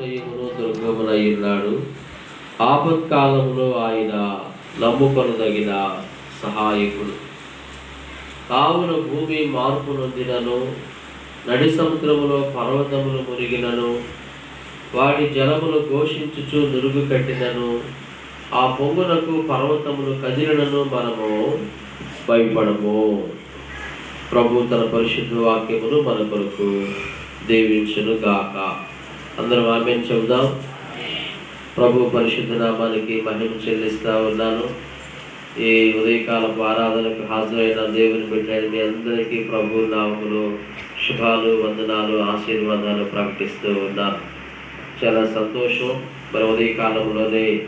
స్వయమును దుర్గమునై ఉన్నాడు ఆపత్కాలంలో ఆయన నమ్ముకొనదగిన సహాయకుడు. కావున భూమి మార్పు నొందినను నడి సముద్రములో పర్వతములు మునిగినను వాటి జలములు ఘోషించుచు నురుగు కట్టినను ఆ పొంగునకు పర్వతములు కదిలినను మనము భయపడము. ప్రభు తన పరిశుద్ధ వాక్యమును మన కొరకు దీవించును గాక అందరం ఆమె చెబుదాం. ప్రభు పరిశుద్ధ నామానికి మహిమ చెల్లిస్తూ ఉన్నాను. ఈ ఉదయకాలపు ఆరాధనకు హాజరైన దేవుని బిడ్డలైన మీ అందరికీ ప్రభు నామములు శుభాలు వందనాలు ఆశీర్వాదాలు ప్రకటిస్తూ ఉన్నాను. చాలా సంతోషం. మరి ఉదయకాలంలోనే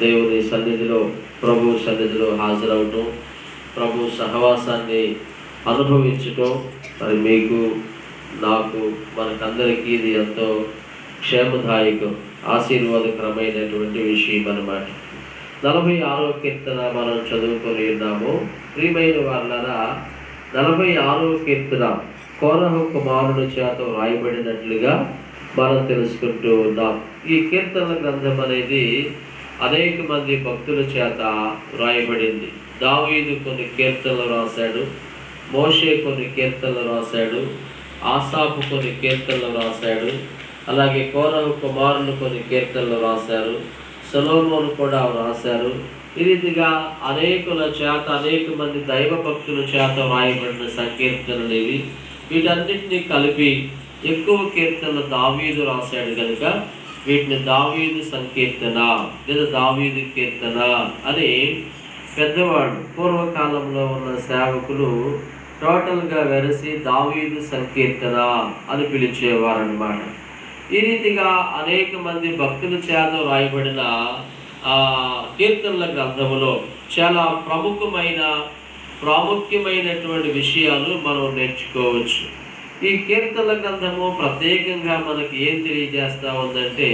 దేవుని సన్నిధిలో ప్రభు సన్నిధిలో హాజరవటం. ప్రభు సహవాసాన్ని అనుభవించటం. మరి మీకు నాకు మనకందరికీ ఇది ఎంతో క్షేమదాయకం ఆశీర్వాదకరమైనటువంటి విషయం అన్నమాట. నలభై ఆరో కీర్తన మనం చదువుకొని ఉన్నాము. ప్రియమైన వాళ్ళరా నలభై ఆరో కీర్తన కోరహ కుమారుడు చేత వ్రాయబడినట్లుగా మనం తెలుసుకుంటూ ఉన్నాం. ఈ కీర్తన గ్రంథం అనేది అనేక మంది భక్తుల చేత వ్రాయబడింది. దావీదు కొన్ని కీర్తనలు రాశాడు. మోషే కొన్ని కీర్తనలు రాశాడు. ఆసాపు కొన్ని కీర్తనలు రాశాడు. అలాగే కోరవ కుమారులు కొన్ని కీర్తనలు రాశారు సొలోమోను కూడా రాశారు. ఈ రీతిగా అనేకుల చేత అనేక మంది దైవ భక్తుల చేత వ్రాయబడిన సంకీర్తనలు ఇవి. వీటన్నిటిని కలిపి ఎక్కువ కీర్తనలు దావీదు రాశాడు కనుక వీటిని దావీదు సంకీర్తన లేదా దావీదు కీర్తన అని పెద్దవాడు పూర్వకాలంలో ఉన్న సేవకులు టోటల్గా వెరసి దావీదు సంకీర్తన అని పిలిచేవారు అనమాట ఈ రీతిగా అనేక మంది భక్తుల చేత రాయబడిన ఆ కీర్తనల గ్రంథములో చాలా ప్రముఖమైన ప్రాముఖ్యమైనటువంటి విషయాలు మనం నేర్చుకోవచ్చు. ఈ కీర్తనల గ్రంథము ప్రత్యేకంగా మనకి ఏం తెలియజేస్తా ఉందంటే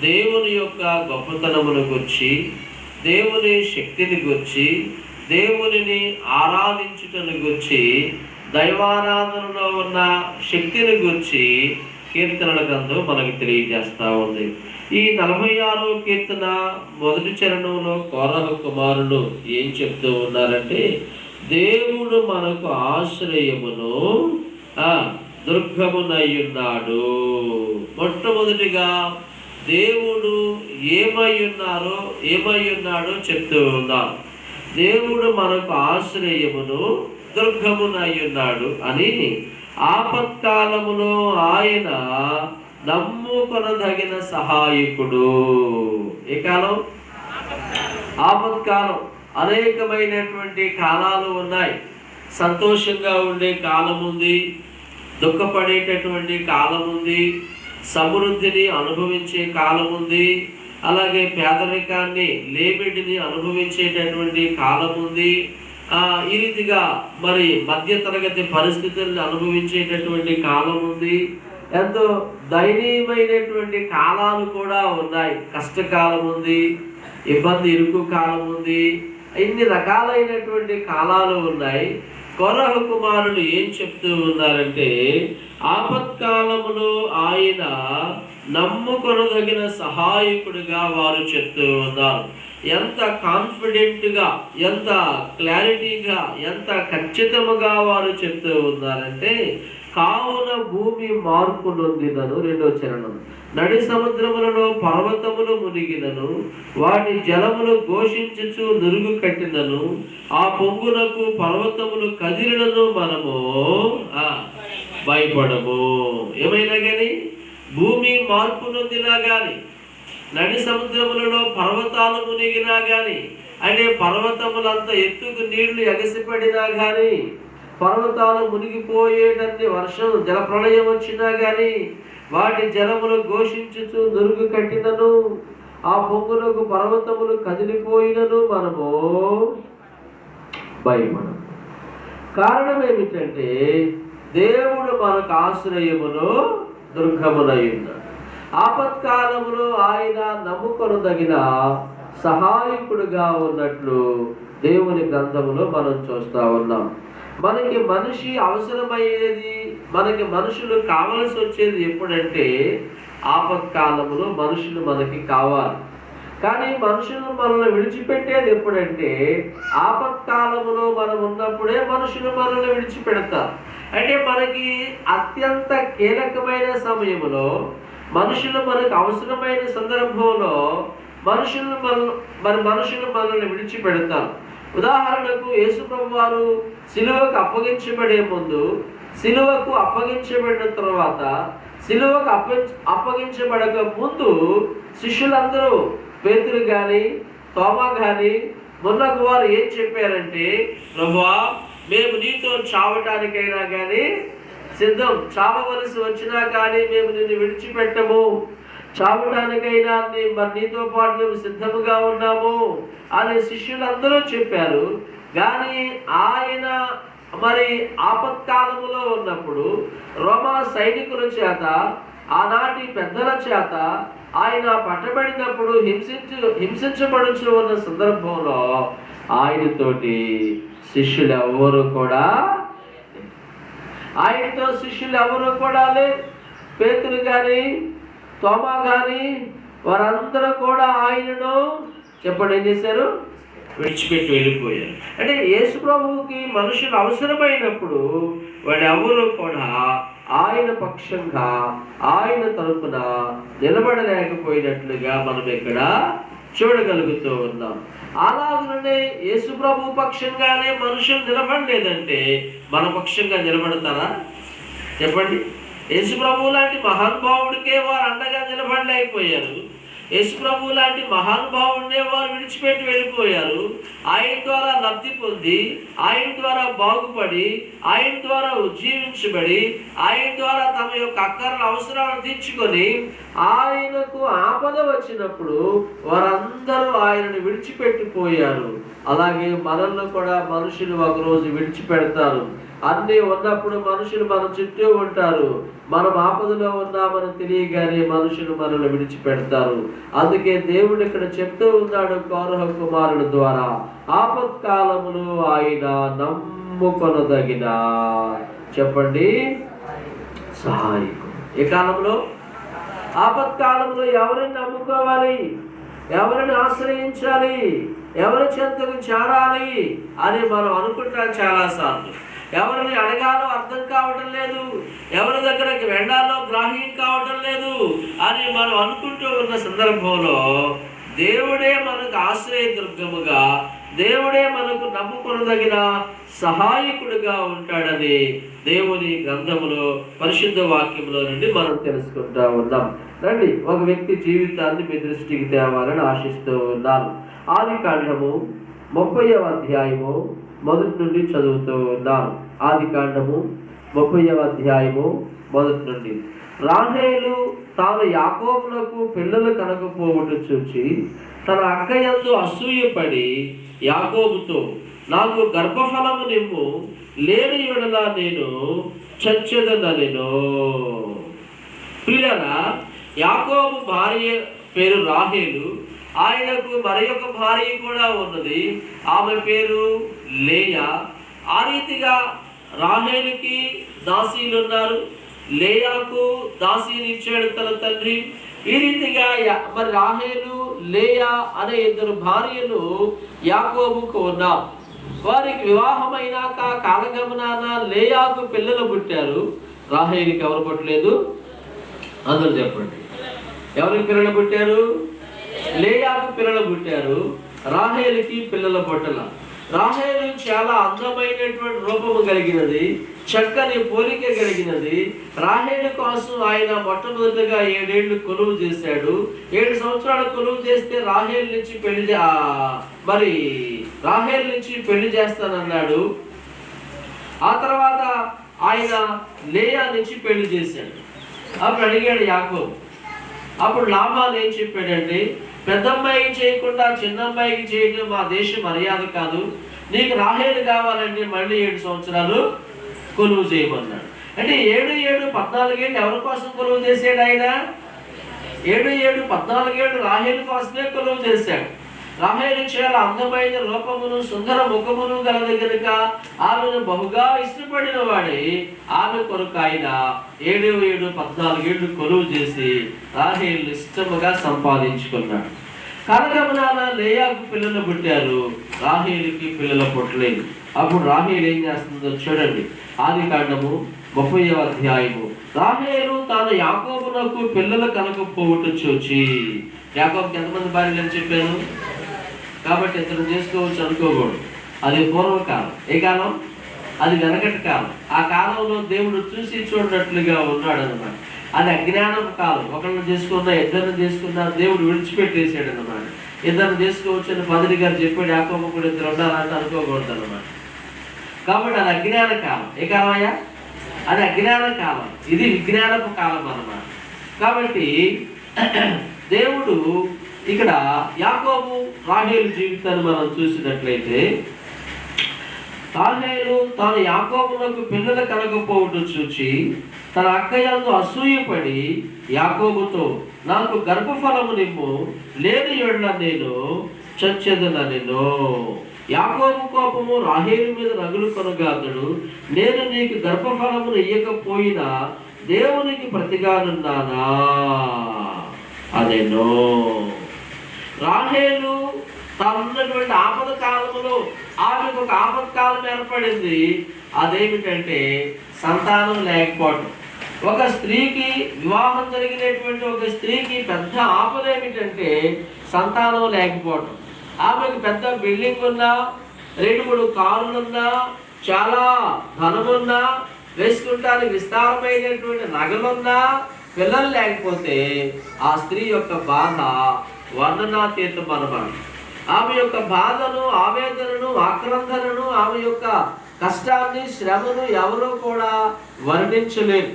దేవుని యొక్క గొప్పతనమును గుర్చి దేవుని శక్తిని గుర్చి దేవునిని ఆరాధించుటను గుర్చి దైవారాధనలో ఉన్న శక్తిని గుర్చి కీర్తనల గ్రంథం మనకు తెలియజేస్తూ ఉంది. ఈ నలభై ఆరో కీర్తన మొదటి చరణంలో కోరహ కుమారులు ఏం చెప్తూ ఉన్నారంటే దేవుడు మనకు ఆశ్రయమును దుర్గమునయ్యున్నాడు. మొట్టమొదటిగా దేవుడు ఏమై ఉన్నారో ఏమై ఉన్నాడో చెప్తూ ఉన్నాం. దేవుడు మనకు ఆశ్రయమును దుర్గమునయ్యున్నాడు అని ఆపత్కాలములో ఆయన నమ్ముకొనదగిన సహాయకుడు. ఏ కాలం? ఆపత్కాలం. అనేకమైనటువంటి కాలాలు ఉన్నాయి. సంతోషంగా ఉండే కాలం ఉంది దుఃఖపడేటటువంటి కాలం ఉంది సమృద్ధిని అనుభవించే కాలం ఉంది అలాగే పేదరికాన్ని లేబిడిని అనుభవించేటటువంటి కాలం ఉంది ఈ రీతిగా మరి మధ్యతరగతి పరిస్థితులను అనుభవించేటటువంటి కాలం ఉంది. ఎంతో దయనీయమైనటువంటి కాలాలు కూడా ఉన్నాయి. కష్టకాలం ఉంది ఇబ్బంది ఇరుకు కాలం ఉంది. ఇన్ని రకాలైనటువంటి కాలాలు ఉన్నాయి. కొరహ కుమారులు ఏం చెప్తూ ఉన్నారంటే ఆపత్కాలములో ఆయన నమ్ముకొనదగిన సహాయకుడిగా వారు చెప్తూ ఉన్నారు. ఎంత కాన్ఫిడెంట్గా ఎంత క్లారిటీగా ఎంత ఖచ్చితముగా వారు చెప్తూ ఉన్నారంటే కావున భూమి మార్పు నొందినను రెండో చరణం. నడి సముద్రములలో పర్వతములు మునిగినను వాటి జలములు ఘోషించుచు నురుగు కట్టినను ఆ పొంగునకు పర్వతములు కదిలినను మనము ఆ, భయపడము. ఏమైనా కానీ భూమి మార్పు నొందినా కానీ నడి సముద్రములలో పర్వతాలు మునిగినా గాని అంటే పర్వతములంతా ఎత్తుకు నీళ్ళు ఎగసిపడినా గాని పర్వతాలు మునిగిపోయేటన్ని వర్షం జలప్రళయం వచ్చినా కానీ వాటి జలములు ఘోషించుచు నురుగు కట్టినను ఆ పొంగులకు పర్వతములు కదిలిపోయినను మనము భయమనం కారణం ఏమిటంటే దేవుడు మనకు ఆశ్రయమును దుర్గమునై ఉన్నాడు ఆపత్కాలములో ఆయన నమ్ముకొనదగిన సహాయకుడుగా ఉన్నట్లు దేవుని గ్రంథములో మనం చూస్తూ ఉన్నాం. మనకి మనిషి అవసరమయ్యేది మనకి మనుషులు కావలసి వచ్చేది ఎప్పుడంటే ఆపత్కాలంలో మనుషులు మనకి కావాలి. కానీ మనుషులు మనల్ని విడిచిపెట్టేది ఎప్పుడంటే ఆపత్కాలములో మనం ఉన్నప్పుడే మనుషులు మనల్ని విడిచిపెడతారు. అంటే మనకి అత్యంత కీలకమైన సమయంలో మనుషులు మనకు అవసరమైన సందర్భంలో మనుషులు మన మన మనుషులు మనల్ని విడిచిపెడతారు. ఉదాహరణకు యేసుప్రభు వారు సిలువకు అప్పగించబడే ముందు సిలువకు అప్పగించబడిన తర్వాత సిలువకు అప్ప అప్పగించబడక ముందు శిష్యులందరూ పేతులు కానీ తోమా కానీ మొన్నకు వారు ఏం చెప్పారంటే ప్రభువా మేము నీతో చావటానికైనా కానీ సిద్ధం చావవలసి వచ్చినా కానీ మేము నిన్ను విడిచిపెట్టము. చావడానికైనా మరి నీతో పాటు మేము సిద్ధముగా ఉన్నాము అని శిష్యులందరూ చెప్పారు. కానీ ఆయన మరి ఆపత్కాలములో ఉన్నప్పుడు రోమా సైనికుల చేత ఆనాటి పెద్దల చేత ఆయన పట్టబడినప్పుడు హింసించు హింసించబడుచు ఉన్న సందర్భంలో ఆయనతోటి శిష్యులు ఎవరు కూడా ఆయనతో శిష్యులు ఎవరు కూడా లేరు. పేతులు కానీ తోమా కానీ వారందరూ కూడా ఆయనను చెప్పండి ఏం చేశారు? విడిచిపెట్టి వెళ్ళిపోయారు. అంటే యేసు ప్రభువుకి మనుషులు అవసరమైనప్పుడు వాడెవరు కూడా ఆయన పక్షంగా ఆయన తరపున నిలబడలేకపోయినట్లుగా మనం ఇక్కడ చూడగలుగుతూ ఉన్నాం. అలాగనే యేసు ప్రభు పక్షంగానే మనుషులు నిలబడలేదంటే మన పక్షంగా నిలబడతారా? చెప్పండి. యేసు ప్రభు లాంటి మహానుభావుడికే వారు అండగా నిలబడి అయిపోయారు. ప్రభు లాంటి మహానుభావుడినే వారు విడిచిపెట్టి వెళ్ళిపోయారు. ఆయన ద్వారా లబ్ధి పొంది ఆయన ద్వారా బాగుపడి ఆయన ద్వారా ఉజ్జీవించబడి ఆయన ద్వారా తమ యొక్క అక్కర్ల అవసరాలను తీర్చుకొని ఆయనకు ఆపద వచ్చినప్పుడు వారందరూ ఆయనను విడిచిపెట్టిపోయారు. అలాగే మనల్ని కూడా మనుషులు ఒకరోజు విడిచిపెడతారు. అన్నీ ఉన్నప్పుడు మనుషులు మన చుట్టూ ఉంటారు. మనం ఆపదలో ఉన్నామని తెలియగానే మనుషులు మనల్ని విడిచిపెడతారు. అందుకే దేవుడు ఇక్కడ చెప్తూ ఉన్నాడు కౌరవ కుమారుడు ద్వారా. ఆపత్కాలములో ఆయన నమ్ముకొనదగిన చెప్పండి? సహాయకు ఏ కాలంలో? ఆపత్కాలంలో ఎవరిని నమ్ముకోవాలి? ఎవరిని ఆశ్రయించాలి? ఎవరి చెంతకు చేరాలి? అని మనం అనుకుంటాం చాలాసార్లు. ఎవరిని అడగాలో అర్థం కావటం లేదు. ఎవరి దగ్గరకి వెళ్ళాలో గ్రాహ్యం కావటం లేదు అని మనం అనుకుంటూ ఉన్న సందర్భంలో దేవుడే మనకు ఆశ్రయదుర్గముగా దేవుడే మనకు నమ్ముకొనదగిన సహాయకుడిగా ఉంటాడని దేవుని గ్రంథములో పరిశుద్ధ వాక్యములో నుండి మనం తెలుసుకుంటా ఉన్నాం. రండి ఒక వ్యక్తి జీవితాన్ని మీ దృష్టికి తేవాలని ఆశిస్తూ ఉన్నాను. ఆది కాండము ముప్పై అధ్యాయము మొదటి నుండి చదువుతూ ఉన్నాం ఆది కాండము ముప్పైవ అధ్యాయము మొదటి నుండి. రాహేలు తాను యాకోబులకు పిల్లలు కనకపోవటం చూచి తన అక్కయందు అసూయపడి యాకోబుతో నాకు గర్భఫలము నిమ్ము లేని ఎడల నేను చచ్చెదనెను పిల్లల యాకోబు భార్య పేరు రాహేలు ఆయనకు మరి ఒక భార్య కూడా ఉన్నది. ఆమె పేరు లేయా. ఆ రీతిగా రాహేలుకి దాసీలు ఉన్నారు లేయాకు దాసీని ఇచ్చాడు తన తండ్రి. ఈ రీతిగా మరి రాహేలు లేయా అనే ఇద్దరు భార్యలు యాకోబుకు ఉన్నారు. వారికి వివాహమైనాక కాలగమనాన లేయాకు పిల్లలు పుట్టారు. రాహేలికి ఎవరు పుట్టలేదు? అందరూ చెప్పండి. ఎవరికి పిల్లలు పుట్టారు? లేయాకు పిల్లలు పుట్టారు రాహేలికి పిల్లల పుట్టల రాహేలు చాలా అందమైనటువంటి రూపము కలిగినది చక్కని పోలిక కలిగినది. రాహేలు కోసం ఆయన మొట్టమొదటిగా ఏడేళ్ళు కొలువు చేశాడు. ఏడు సంవత్సరాలు కొలువు చేస్తే రాహేల్ నుంచి పెళ్ళి ఆ, మరి రాహేల్ నుంచి పెళ్ళి చేస్తానన్నాడు. ఆ తర్వాత ఆయన లేయా నుంచి పెళ్ళి చేశాడు. అప్పుడు అడిగాడు యాకో అప్పుడు లాభాలు ఏం చెప్పాడంటే పెద్దమ్మాయికి చేయకుండా చిన్నమ్మాయికి చేయడం మా దేశ మర్యాద కాదు. నీకు రాహేలు కావాలంటే మళ్ళీ ఏడు సంవత్సరాలు కొలువు చేయమన్నాడు. అంటే ఏడు ఏడు పద్నాలుగేళ్ళు ఎవరి కోసం కొలువు చేసాడు ఆయన? ఏడు ఏడు పద్నాలుగేళ్ళు రాహేలు కోసమే కొలువు చేశాడు. రాహేలు చాలా అందమైన రూపమును సుందర ముఖమును గలది గనుక ఆమెను బహుగా ఇష్టపడిన వాడి ఆమె కొరకు ఆయన ఏడు ఏడు పద్నాలుగేళ్ళు కొలువు చేసి రాహేలు ఇష్టముగా సంపాదించుకున్నాడు. కనకమనాన లేయాకు పిల్లలు పుట్టారు. రాహేలుకి పిల్లలు పుట్టలేదు. అప్పుడు రాహేలు ఏం చేస్తుందో చూడండి. ఆది కాండము ముప్పై అధ్యాయము. రాహేలు తాను యాకోబునకు పిల్లలు కనకపోవుట చూచి యాకోబుకి ఎంతమంది భార్యలు అని చెప్పాను? కాబట్టి ఇతను చేసుకోవచ్చు అనుకోకూడదు. అది పూర్వకాలం ఏ కాలం? అది వెనకటి కాలం. ఆ కాలంలో దేవుడు చూసి చూడనట్లుగా ఉన్నాడు అనమాట అది అజ్ఞానం కాలం. ఒకరిని చేసుకున్నా ఇద్దరిని చేసుకున్నా దేవుడు విడిచిపెట్టేసాడు అనమాట ఇద్దరిని చేసుకోవచ్చు అని పదిరి గారు చెప్పాడు యాకోబ కూడా ఇద్దరు ఉండాలంటే అనుకోకూడదు అనమాట కాబట్టి అది అజ్ఞాన కాలం. ఏ కాలం అయ్యా అది అజ్ఞాన కాలం. ఇది విజ్ఞానపు కాలం అనమాట కాబట్టి దేవుడు ఇక్కడ యాకోబు రాహేలు జీవితాన్ని మనం చూసినట్లయితే రాహేలు తాను యాకోబునకు పిల్లలు కలగకపోవటం చూచి తన అక్కయ్యను అసూయపడి యాకోబుతో నాకు గర్భఫలము నిమ్ము లేని ఎడ్ల నేను చచ్చేదన నేను యాకోబు కోపము రాహేలు మీద రగులు కొనగాతడు నేను నీకు గర్భఫలమును ఇయ్యకపోయినా దేవునికి ప్రతిగానున్నానా? అదేనో రాహేలు తానున్నటువంటి ఆపద కాలంలో ఆమెకు ఒక ఆపద కాలం ఏర్పడింది. అదేమిటంటే సంతానం లేకపోవడం ఒక స్త్రీకి వివాహం జరిగినటువంటి ఒక స్త్రీకి పెద్ద ఆపద ఏమిటంటే సంతానం లేకపోవడం ఆమెకు పెద్ద బిల్డింగ్ ఉన్నా రెండు మూడు కారులున్నా చాలా ధనమున్నా వేసుకుంటానికి విస్తారమైనటువంటి నగలున్నా పిల్లలు లేకపోతే ఆ స్త్రీ యొక్క బాధ వర్ణనాతీతం అన్నమాట ఆమె యొక్క బాధను ఆవేదనను ఆక్రందనను ఆమె యొక్క కష్టాన్ని శ్రమను ఎవరు కూడా వర్ణించలేరు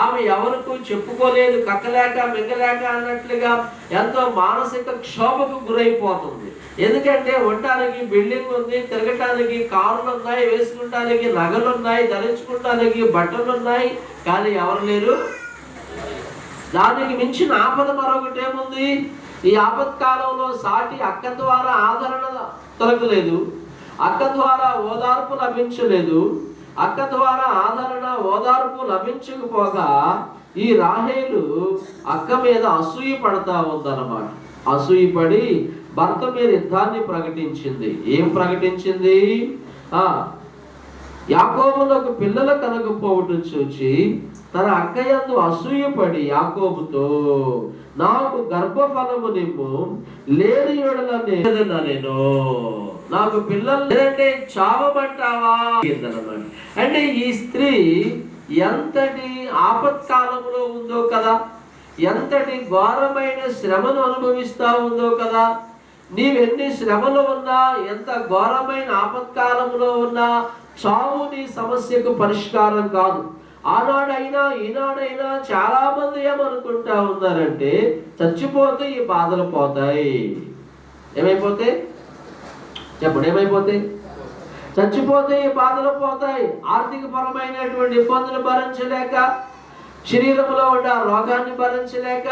ఆమె ఎవరికి చెప్పుకోలేదు కక్కలేక మింగలేక అన్నట్లుగా ఎంతో మానసిక క్షోభకు గురైపోతుంది. ఎందుకంటే ఉండటానికి బిల్డింగ్ ఉంది తిరగటానికి కారులు ఉన్నాయి వేసుకుంటానికి నగలు ఉన్నాయి ధరించుకుంటానికి బట్టలు ఉన్నాయి కానీ ఎవరు లేరు? దానికి మించిన ఆపద మరొకటి ఏముంది? ఈ ఆపత్కాలంలో సాటి అక్క ద్వారా ఆదరణ తొలగలేదు. అక్క ద్వారా ఓదార్పు లభించలేదు. అక్క ద్వారా ఆదరణ ఓదార్పు లభించకపోగా ఈ రాహేలు అక్క మీద అసూయ పడతా ఉందన్నమాట. అసూయపడి భర్త మీద యుద్ధాన్ని ప్రకటించింది. ఏం ప్రకటించింది? యాకోబులకు పిల్లలు కనకపోవటం చూచి తన అక్కయందు అసూయపడి యాకోబుతో నాకు గర్భఫలము నిమ్ము లేని ఎడల నేను నాకు పిల్లలు లేదంటే చావమంటావా? అంటే ఈ స్త్రీ ఎంతటి ఆపత్కాలంలో ఉందో కదా ఎంతటి ఘోరమైన శ్రమను అనుభవిస్తా ఉందో కదా నీవెన్ని శ్రమలు ఉన్నా ఎంత ఘోరమైన ఆపత్కాలంలో ఉన్నా చావు నీ సమస్యకు పరిష్కారం కాదు. ఆనాడైనా ఈనాడైనా చాలా మంది ఏమనుకుంటా ఉన్నారంటే చచ్చిపోతే ఈ బాధలు పోతాయి. ఏమైపోతే? చెప్పండి ఏమైపోతాయి చచ్చిపోతే ఈ బాధలు పోతాయి. ఆర్థిక పరమైనటువంటి ఇబ్బందులు భరించలేక శరీరంలో ఉన్న రోగాన్ని భరించలేక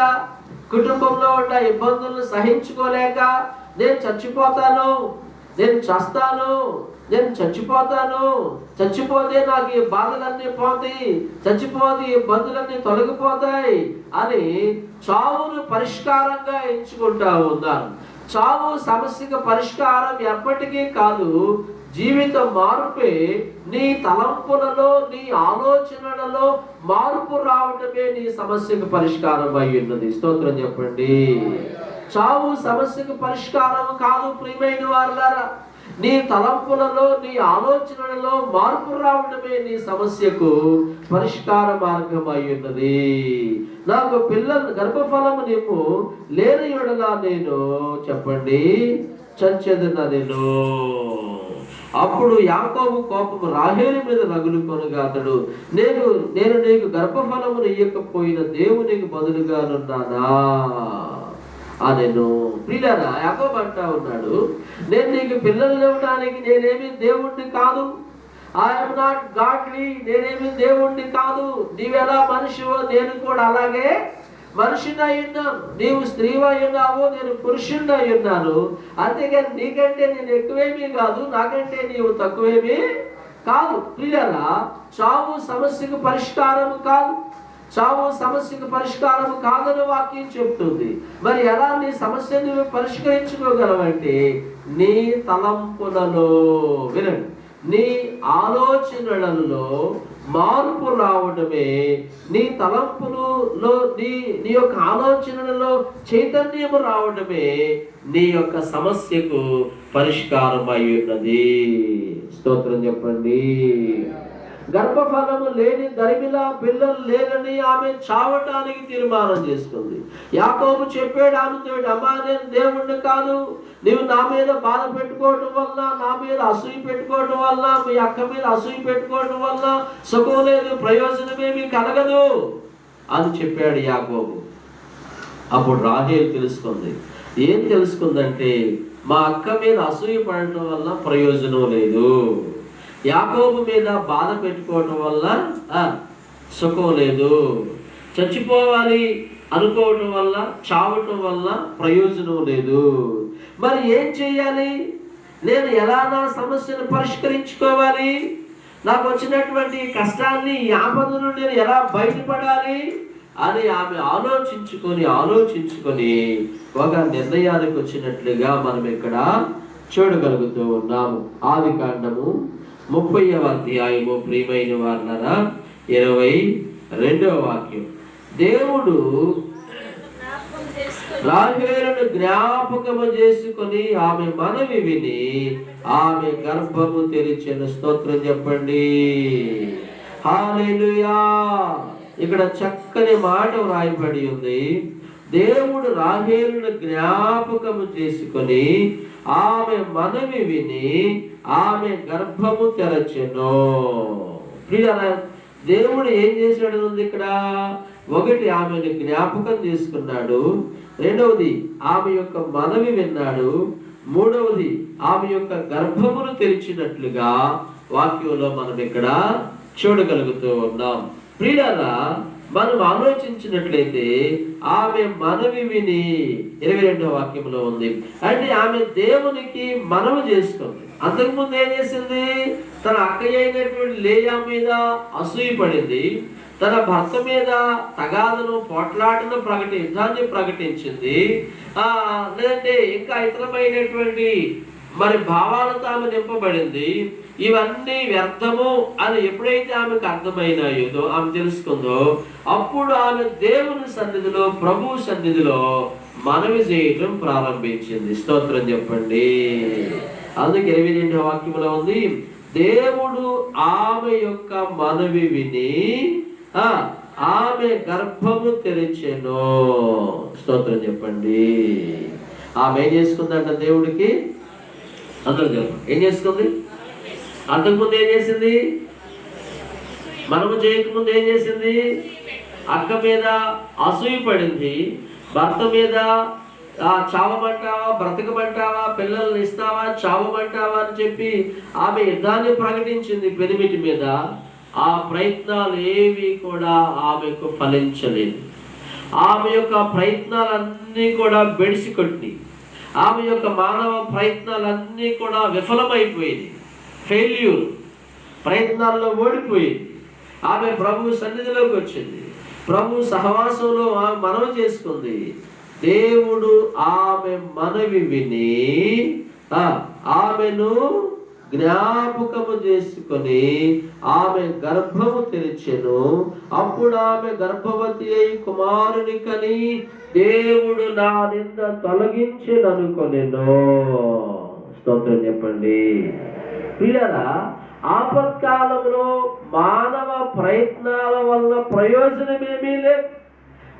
కుటుంబంలో ఉన్న ఇబ్బందులను సహించుకోలేక నేను చచ్చిపోతాను నేను చస్తాను నేను చచ్చిపోతాను. చచ్చిపోతే నాకు ఈ బాధలన్నీ పోతాయి. చచ్చిపోతే ఈ బంధులన్నీ తొలగిపోతాయి అని చావును పరిష్కారంగా ఎంచుకుంటా ఉన్నారు. చావు సమస్యకు పరిష్కారం ఎప్పటికీ కాదు. జీవిత మార్పే నీ తలంపులలో నీ ఆలోచనలలో మార్పు రావటమే నీ సమస్యకు పరిష్కారం అయి ఉన్నది. స్తోత్రం చెప్పండి. చావు సమస్యకు పరిష్కారం కాదు ప్రియమైన వారులారా. నీ తలంపులలో నీ ఆలోచనలలో మార్పు రావడమే నీ సమస్యకు పరిష్కార మార్గం అయి ఉన్నది. నాకు పిల్లలు గర్భఫలము నీకు లేని ఎడలా నేను చెప్పండి. చచ్చేదన్న నేను. అప్పుడు యాకోబు కోపము రాహేలి మీద రగులుకొనుగా అతడు నేను నేను నీకు గర్భఫలమును ఇయ్యకపోయిన దేవునికి బదులుగానున్నానా? ఆ నేను ప్రియులారా యాకోబు అంటా ఉన్నాడు నేను నీకు పిల్లలు ఇవ్వడానికి నేనేమి దేవుణ్ణి కాదు. ఐఎమ్ నాట్ గాడ్లీ నేనేమి దేవుణ్ణి కాదు. నీవెలా మనిషివో నేను కూడా అలాగే మనిషిని అయి ఉన్నాను. నీవు స్త్రీవై ఉన్నావు నేను పురుషుణ్ణి అయి ఉన్నాను. అంతేగాని నీకంటే నేను ఎక్కువేమీ కాదు నాకంటే నీవు తక్కువేమీ కాదు. పిల్లరా చావు సమస్యకు పరిష్కారం కాదు. చావు సమస్యకు పరిష్కారం కాదని వాక్యం చెప్తుంది. మరి ఎలా నీ సమస్యను పరిష్కరించుకోగలవంటే నీ తలంపులలో వినండి. నీ ఆలోచనలలో మార్పు రావడమే నీ తలంపులలో నీ నీ యొక్క ఆలోచనలలో చైతన్యము రావడమే నీ యొక్క సమస్యకు పరిష్కారం అయి ఉన్నది. స్తోత్రం చెప్పండి. గర్భఫలము లేని దరిమిలా పిల్లలు లేరని ఆమె చావటానికి తీర్మానం చేసుకుంది. యాకోబు చెప్పాడు ఆమెతో అమ్మా నేను దేవుణ్ణి కాదు. నీవు నా మీద బాధ పెట్టుకోవటం వల్ల నా మీద అసూయ పెట్టుకోవటం వల్ల మీ అక్క మీద అసూయ పెట్టుకోవటం వల్ల సుఖం లేదు ప్రయోజనమేమి కలగదు. అని చెప్పాడు యాకోబు. అప్పుడు రాహేల్ తెలుసుకుంది. ఏం తెలుసుకుందంటే మా అక్క మీద అసూయ పడటం వల్ల ప్రయోజనం లేదు. యాకోబు మీద బాధ పెట్టుకోవటం వల్ల సుఖం లేదు. చచ్చిపోవాలి అనుకోవటం వల్ల చావటం వల్ల ప్రయోజనం లేదు. మరి ఏం చేయాలి? నేను ఎలా నా సమస్యను పరిష్కరించుకోవాలి? నాకు వచ్చినటువంటి కష్టాన్ని ఈ నేను ఎలా బయటపడాలి అని ఆమె ఆలోచించుకొని ఆలోచించుకొని ఒక నిర్ణయానికి వచ్చినట్లుగా మనం ఇక్కడ చూడగలుగుతూ ఉన్నాము. ఆది కాండము ముప్పైవ అధ్యాయము ప్రియమైన వారులరా ఇరవై రెండవ వాక్యం. దేవుడు జ్ఞాపకం రాహేలును జ్ఞాపకము చేసుకొని ఆమె మనవి విని ఆమె గర్భము తెరిచిన. స్తోత్రం చెప్పండి. హల్లెలూయా. ఇక్కడ చక్కని మాట వ్రాయబడి ఉంది. దేవుడు రాహేలును జ్ఞాపకము చేసుకొని ఆమె మనవి విని ఆమె గర్భము తెరచెను. ప్రియులారా, దేవుడు ఏం చేశాడు ఉంది ఇక్కడ? ఒకటి ఆమెను జ్ఞాపకం చేసుకున్నాడు. రెండవది ఆమె యొక్క మనవి విన్నాడు. మూడవది ఆమె యొక్క గర్భమును తెరిచినట్లుగా వాక్యంలో మనం ఇక్కడ చూడగలుగుతూ ఉన్నాం. ప్రియులారా మనం ఆలోచించినట్లయితే ఆమె మనవి విని ఇరవై రెండవ వాక్యంలో ఉంది. అంటే ఆమె దేవునికి మనవి చేసుకుంది. అంతకుముందు ఏం చేసింది? తన అక్కయ్య అయినటువంటి లేయా మీద అసూయ పడింది తన భర్త మీద తగాదను పోట్లాటను ప్రకటి యుద్ధాన్ని ప్రకటించింది. ఆ లేదంటే ఇంకా ఇతరమైనటువంటి మరి భావాలతో ఆమె నింపబడింది. ఇవన్నీ వ్యర్థము అని ఎప్పుడైతే ఆమెకు అర్థమైనాయో ఆమె తెలుసుకుందో అప్పుడు ఆమె దేవుని సన్నిధిలో ప్రభు సన్నిధిలో మనవి చేయటం ప్రారంభించింది. స్తోత్రం చెప్పండి. అందుకే ఇరవై రెండవ వాక్యంలో ఉంది దేవుడు ఆమె యొక్క మనవి విని ఆ ఆమె గర్భము తెరిచెను. స్తోత్రం చెప్పండి. ఆమె ఏం చేసుకుందంట దేవుడికి? అందరూ చెప్పండి ఏం చేసుకుంది అంతకుముందు ఏం చేసింది? మనము చేయకముందు ఏం చేసింది? అక్క మీద అసూయ పడింది. భర్త మీద చావమంటావా? బ్రతకమంటావా? పిల్లల్ని ఇస్తావా? చావమంటావా? అని చెప్పి ఆమె యుద్ధాన్ని ప్రకటించింది పెనిమిటి మీద. ఆ ప్రయత్నాలు ఏవి కూడా ఆమెకు ఫలించలేదు. ఆమె యొక్క ప్రయత్నాలన్నీ కూడా బెడిసి కొట్టి ఆమె యొక్క మానవ ప్రయత్నాలన్నీ కూడా విఫలమైపోయింది. ఫెయిల్యూర్ ప్రయత్నాల్లో ఓడిపోయింది. ఆమె ప్రభు సన్నిధిలోకి వచ్చింది. ప్రభు సహవాసంలో ఆమె మనవి చేసుకుంది. దేవుడు ఆమె మనవి విని ఆమెను జ్ఞాపకము చేసుకొని ఆమె గర్భము తెరిచెను. అప్పుడు ఆమె గర్భవతి అయి కుమారుని కని దేవుడు నా నింద తొలగించిననుకొనెను. స్తోత్రం చెప్పండి. పిల్లరా ఆపత్కాలంలో మానవ ప్రయత్నాల వల్ల ప్రయోజనమేమీ లేదు.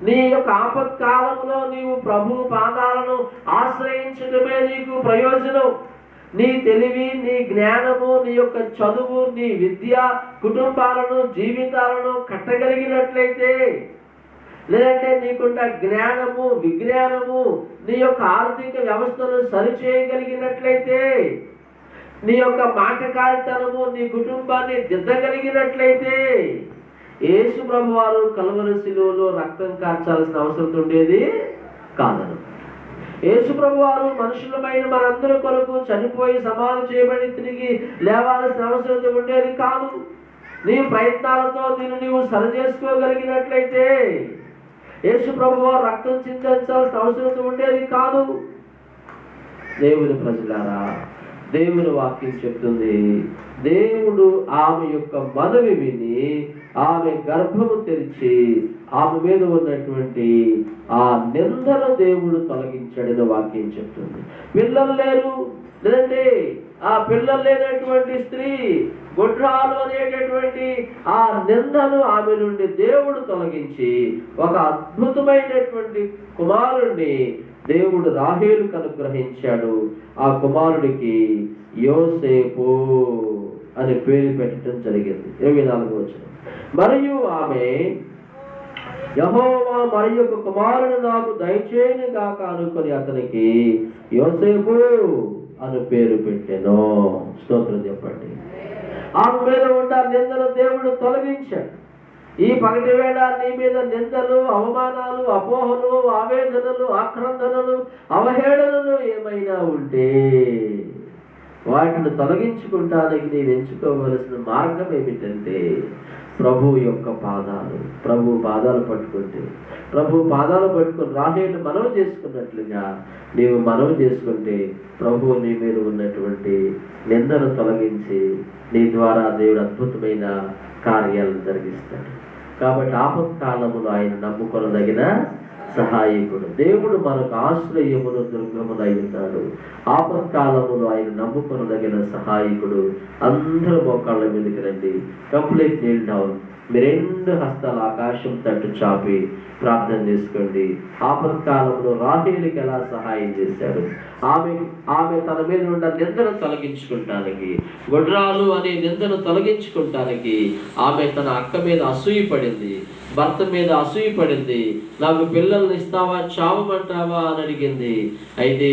నీ యొక్క ఆపత్కాలంలో నీవు ప్రభు పాదాలను ఆశ్రయించడమే నీకు ప్రయోజనం. నీ తెలివి నీ జ్ఞానము నీ యొక్క చదువు నీ విద్య కుటుంబాలను జీవితాలను కట్టగలిగినట్లయితే లేదంటే నీకున్న జ్ఞానము విజ్ఞానము నీ యొక్క ఆర్థిక వ్యవస్థను సరిచేయగలిగినట్లయితే నీ యొక్క మాటకారితనము నీ కుటుంబాన్ని దిద్దగలిగినట్లయితే యేసు ప్రభు వారు శిలువలో రక్తం కార్చాల్సిన అవసరం ఉండేది కాదను యేసుప్రభు వారు మనుషులమైన మనందరి కొరకు చనిపోయి సమాధి చేయబడి తిరిగి లేవాల్సిన అవసరం ఉండేది కాదు. నీ ప్రయత్నాలతో దీన్ని నీవు సరిచేసుకోగలిగినట్లయితే యేసు ప్రభు వారు రక్తం చిందించాల్సిన అవసరం ఉండేది కాదు. దేవుని ప్రజలారా దేవుని వాక్యం చెప్తుంది. దేవుడు ఆమె యొక్క మనవి విని ఆమె గర్భము తెరిచి ఆమె మీద ఉన్నటువంటి ఆ నిందల దేవుడు తొలగించాడని వాక్యం చెప్తుంది. పిల్లలు లేరు. లేదంటే ఆ పిల్లలు లేనటువంటి స్త్రీ గుడ్రాలు అనేటటువంటి ఆ నిందను ఆమె నుండి దేవుడు తొలగించి ఒక అద్భుతమైనటువంటి కుమారుణ్ణి దేవుడు రాహేలుకు అనుగ్రహించాడు. ఆ కుమారుడికి యోసేపు అని పేరు పెట్టడం జరిగింది. ఇరవై నాలుగు వచ్చిన మరియు ఆమె యహోవా మరి యొక్క కుమారుడు నాకు దయచేయని గాక అనుకొని అతనికి యోసేపు అని పేరు పెట్టాను. స్తోత్రం చెప్పండి. ఆమె మీద ఉన్న నిందను దేవుడు తొలగించాడు. ఈ పగటి వేళ నీ మీద నిందలు అవమానాలు అపోహలు ఆవేదనలు ఆక్రందనలు అవహేళనలు ఏమైనా ఉంటే వాటిని తొలగించుకుంటానికి నీవు ఎంచుకోవలసిన మార్గం ఏమిటంటే ప్రభు యొక్క పాదాలు. ప్రభు పాదాలు పట్టుకుంటే ప్రభు పాదాలు పట్టుకుని రాహేలు మనవి చేసుకున్నట్లుగా నీవు మనవి చేసుకుంటే ప్రభు నీ మీద ఉన్నటువంటి నిందను తొలగించి నీ ద్వారా దేవుడు అద్భుతమైన కార్యాలను జరిగిస్తాడు. కాబట్టి ఆపత్కాలములో ఆయన నమ్ముకొనదగిన సహాయకుడు. దేవుడు మనకు ఆశ్రయమును దుర్గమునై ఉంటాడు ఆపత్కాలములో ఆయన నమ్ముకొనదగిన సహాయకుడు. అందరూ మొక్కళ్ళ మీదకి రండి. కంప్లీట్ నీళ్ళు డౌన్. మీ రెండు హస్తాలు ఆకాశం తట్టు చాపి ప్రార్థన చేసుకోండి. ఆపత్కాలంలో రాహేలికి ఎలా సహాయం చేశాడు? ఆమె ఆమె తన మీద ఉన్న నిందను తొలగించుకుంటానికి గుడ్రాలు అనే నిందను తొలగించుకుంటానికి ఆమె తన అక్క మీద అసూయ పడింది. భర్త మీద అసూయ పడింది. నాకు పిల్లల్ని ఇస్తావా చావమంటావా అని అడిగింది. అయితే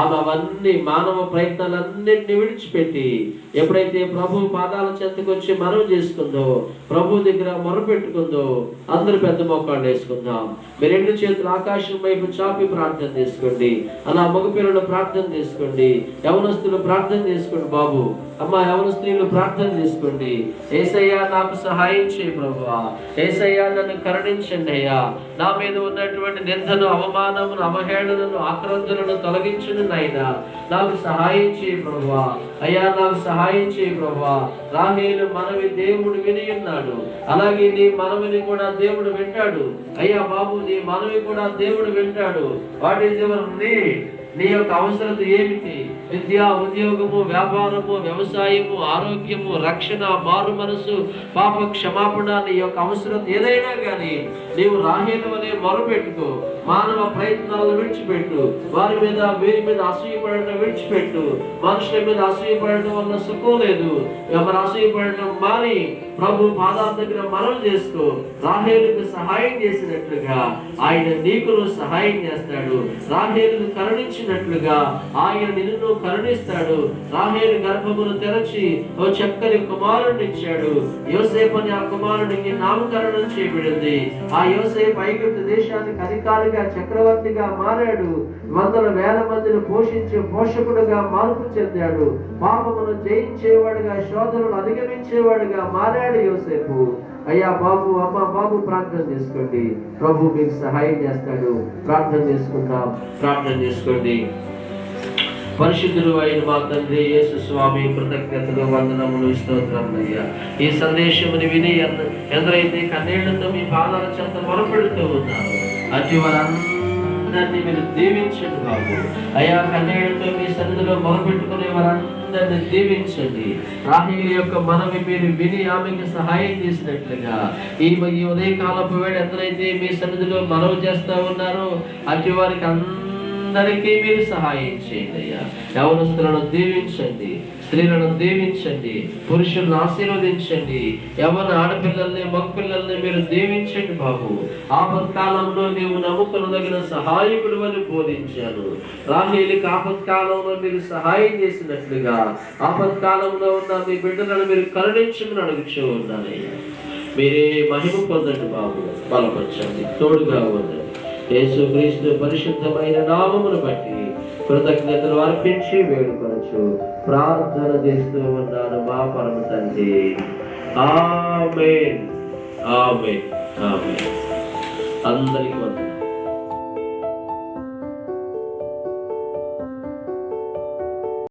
ఆమె అవన్నీ మానవ ప్రయత్నాలన్నింటినీ విడిచిపెట్టి ఎప్పుడైతే ప్రభు పాదాల చెంతకొచ్చి మనవి చేసుకుందో ప్రభు దగ్గర మొరపెట్టుకుందో అందరు పెద్ద మొక్కలు వేసుకుందాం. మీ రెండు చేతులు ఆకాశం వైపు చాపి ప్రార్థన చేసుకోండి. అలా మగ పిల్లలు ప్రార్థన చేసుకోండి. యవనస్తులు ప్రార్థన చేసుకోండి బాబు. అమ్మ యవన స్త్రీలు ప్రార్థన చేసుకోండి. ఏసయ్యా నాకు సహాయం చేయి ప్రభువా. ఏసయ్యా నన్ను కరుణించండి అయ్యా. నా మీద ఉన్నటువంటి నిందను అవమానమును అవహేళనను ఆక్రందనను తొలగించును నాయనా. నాకు సహాయం చేయి ప్రభువా. అయ్యా నాకు సహాయం చేయి ప్రభా. రాహేలు మనవి దేవుడు విని ఉన్నాడు. అలాగే నీ మనవిని కూడా దేవుడు వింటాడు. అయ్యా బాబు నీ మనవి కూడా దేవుడు వింటాడు. వాటి యువర్ నీ నీ యొక్క అవసరత ఏమిటి? విద్య ఉద్యోగము వ్యాపారము వ్యవసాయము ఆరోగ్యము రక్షణ మారు మనసు పాప క్షమాపణ నీ యొక్క అవసరత ఏదైనా కానీ నీవు రాహేలు అనే మొరపెట్టుకో. మానవ ప్రయత్నాలను విడిచిపెట్టు. వారి మీద వీరి మీద అసూయపడటం విడిచిపెట్టు. మనుషుల మీద అసూయపడటం వల్ల సుఖం లేదు. ఎవరు అసూయపడటం మాని ప్రభు పాదాల దగ్గర మనం చేసుకో. రాహేలుకు సహాయం చేసినట్లుగా ఆయన నీకును సహాయం చేస్తాడు. రాహేలుకు తెరచినట్లుగా ఆయన నిన్ను కరుణిస్తాడు. రాహేలు గర్భమును తెరచి ఓ చక్కని కుమారుడిని ఇచ్చాడు. యోసేపు అని ఆ కుమారుడికి నామకరణం చేయబడింది ఆ యోసేపు ఐగుప్తు దేశానికి అధికారిగా చక్రవర్తిగా మారాడు. వందల వేల మందిని పోషించే పోషకుడుగా మార్పు చెందాడు. పాపమును జయించేవాడుగా శోధనలు అధిగమించేవాడుగా మారాడు యోసేపు. అయ్యా బాబు అమ్మ బాబు ప్రార్థన చేసుకోండి. ప్రభు మీకు సహాయం చేస్తాడు. ప్రార్థన చేసుకుందాం. ప్రార్థన చేసుకోండి. పరిశుద్ధుడు అయిన మా తండ్రి యేసు స్వామి కృతజ్ఞతలు వందనములు స్తోత్రములయ్యా ఈ సందేశముని విని ఎందరైతే కన్నీళ్ళతో మీ పాదాల చెంత మొరపెడుతూ ఉన్నారు అతి వారందరినీ మీరు దీవించండి బాబు. అయ్యా కన్నీళ్ళతో మీ సన్నిధిలో మొరపెట్టుకునే వారందరినీ దీవించండి. రాహిల్ యొక్క మనవి మీరు విని ఆమెకి సహాయం చేసినట్లుగా. ఈ ఉదయకాలపు వేళ ఎందరైతే మీ సన్నిధిలో మనవి చేస్తా ఉన్నారో అటు వారికి అందరూ అందరికీ మీరు సహాయం చేయండి అయ్యా యవనస్తులను దీవించండి స్త్రీలను దీవించండి పురుషులను ఆశీర్వదించండి. యవన ఆడపిల్లల్ని మగపిల్లల్ని మీరు దీవించండి బాబు. ఆపత్కాలంలో నీవు నమ్ముకునదగిన సహాయకుడు అని బోధించాను. రాహేలికి ఆపత్కాలంలో మీరు సహాయం చేసినట్లుగా ఆపత్కాలంలో ఉన్న మీ బిడ్డలను మీరు కరుణించమని అడుగుచూ ఉన్నానయ్యా మీరే మహిమ పొందండి బాబు. బలపరచండి తోడుగా ఉండండి. యేసుక్రీస్తు పరిశుద్ధమైన నామమును బట్టి కృతజ్ఞతలు అర్పించి వేడుకొనచ్చు. ప్రార్థన చేస్తూ ఉన్నాను మా పరమ తండ్రి. ఆమేన్. ఆమేన్. ఆమేన్. అందరికీ వందనాలు.